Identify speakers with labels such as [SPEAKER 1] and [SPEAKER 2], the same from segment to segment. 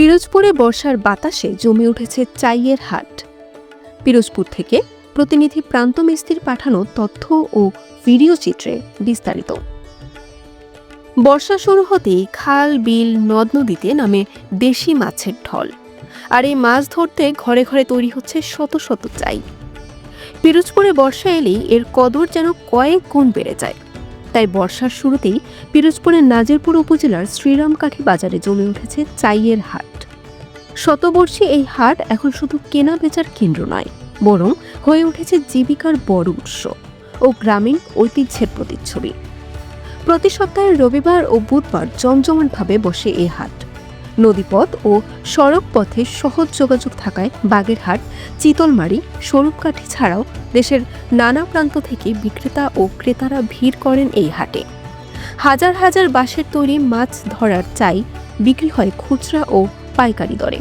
[SPEAKER 1] পিরোজপুরে বর্ষার বাতাসে জমে উঠেছে চাইয়ের হাট। পিরোজপুর থেকে প্রতিনিধি প্রান্ত মিস্ত্রির পাঠানো তথ্য ও ভিডিও চিত্রে বিস্তারিত। বর্ষা শুরু হতেই খাল, বিল, নদ নদীতে নামে দেশি মাছের ঢল। আর এই মাছ ধরতে ঘরে ঘরে তৈরি হচ্ছে শত শত চাই। পিরোজপুরে বর্ষা এলেই এর কদর যেন কয়েক গুণ বেড়ে যায়। তাই বর্ষার শুরুতেই পিরোজপুরের নাজিরপুর উপজেলার শ্রীরামকাঠি বাজারে জমে উঠেছে চাইয়ের হাট। শতবর্ষী এই হাট এখন শুধু কেনা বেচার কেন্দ্র নয়, বরং হয়ে উঠেছে জীবিকার বড় উৎস ও গ্রামীণ ঐতিহ্যের প্রতিচ্ছবি। প্রতি সপ্তাহে রবিবার ও বুধবার জমজমাটভাবে বসে এই হাট। নদীপথ ও সড়ক পথে সহজ যোগাযোগ থাকায় বাগেরহাট, চিতলমারি স্বরূপকাঠি ছাড়াও দেশের নানা প্রান্ত থেকে বিক্রেতা ও ক্রেতারা ভিড় করেন এই হাটে। হাজার হাজার বাঁশের তৈরি মাছ ধরার চাই বিক্রি হয় খুচরা ও পাইকারি দরে।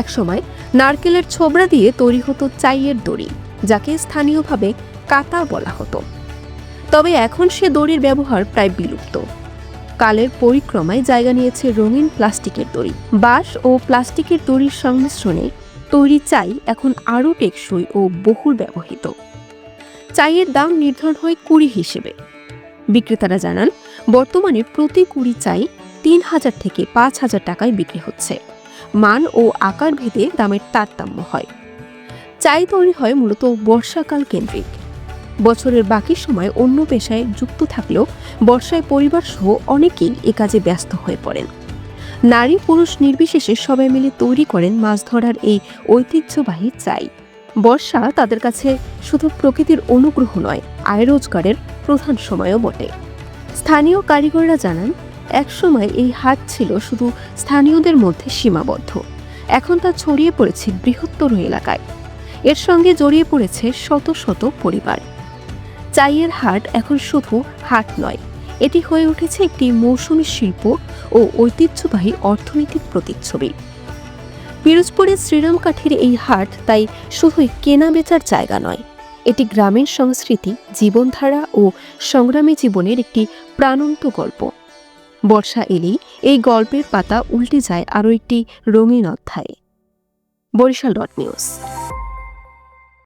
[SPEAKER 1] একসময় নারকেলের ছোবড়া দিয়ে তৈরি হতো চাইয়ের দড়ি, যাকে স্থানীয়ভাবে কাতা বলা হতো। তবে এখন সে দড়ির ব্যবহার প্রায় বিলুপ্ত। কালের পরিক্রমায় জায়গা নিয়েছে রঙিন প্লাস্টিকের দড়ি। বাঁশ ও প্লাস্টিকের দড়ির সংমিশ্রণে তৈরি চাই এখন আরও টেকসই ও বহুল ব্যবহৃত। চাইয়ের দাম নির্ধারণ হয় কুড়ি হিসেবে। বিক্রেতারা জানান, বর্তমানে প্রতি কুড়ি চাই তিন হাজার থেকে পাঁচ হাজার টাকায় বিক্রি হচ্ছে। মান ও আকার ভেদে দামের তারতম্য হয়। চাই তৈরি হয় মূলত বর্ষাকাল কেন্দ্রিক। বছরের বাকি সময় অন্য পেশায় যুক্ত থাকলেও বর্ষায় পরিবার সহ অনেকেই এ কাজে ব্যস্ত হয়ে পড়েন। নারী পুরুষ নির্বিশেষে সবাই মিলে তৈরি করেন মাছ ধরার এই ঐতিহ্যবাহী চাই বর্ষা তাদের কাছে শুধু প্রকৃতির অনুগ্রহ নয়, আয় রোজগারের প্রধান সময়ও বটে। স্থানীয় কারিগররা জানান একসময় এই হাট ছিল শুধু স্থানীয়দের মধ্যে সীমাবদ্ধ। এখন তা ছড়িয়ে পড়েছে বৃহত্তর এলাকায়। এর সঙ্গে জড়িয়ে পড়েছে শত শত পরিবার। চাইয়ের হাট এখন শুধু হাট নয়, এটি হয়ে উঠেছে একটি মৌসুমী শিল্প ও ঐতিহ্যবাহী অর্থনৈতিক প্রতিচ্ছবি। পিরোজপুরের শ্রীরামকাঠির এই হাট তাই শুধুই কেনা বেচার জায়গা নয়, এটি গ্রামীণ সংস্কৃতি, জীবনধারা ও সংগ্রামী জীবনের একটি প্রাণন্ত গল্প। বর্ষা এলেই এই গল্পের পাতা উল্টে যায় আরও একটি রঙিন অধ্যায়ে। Barishal dot news.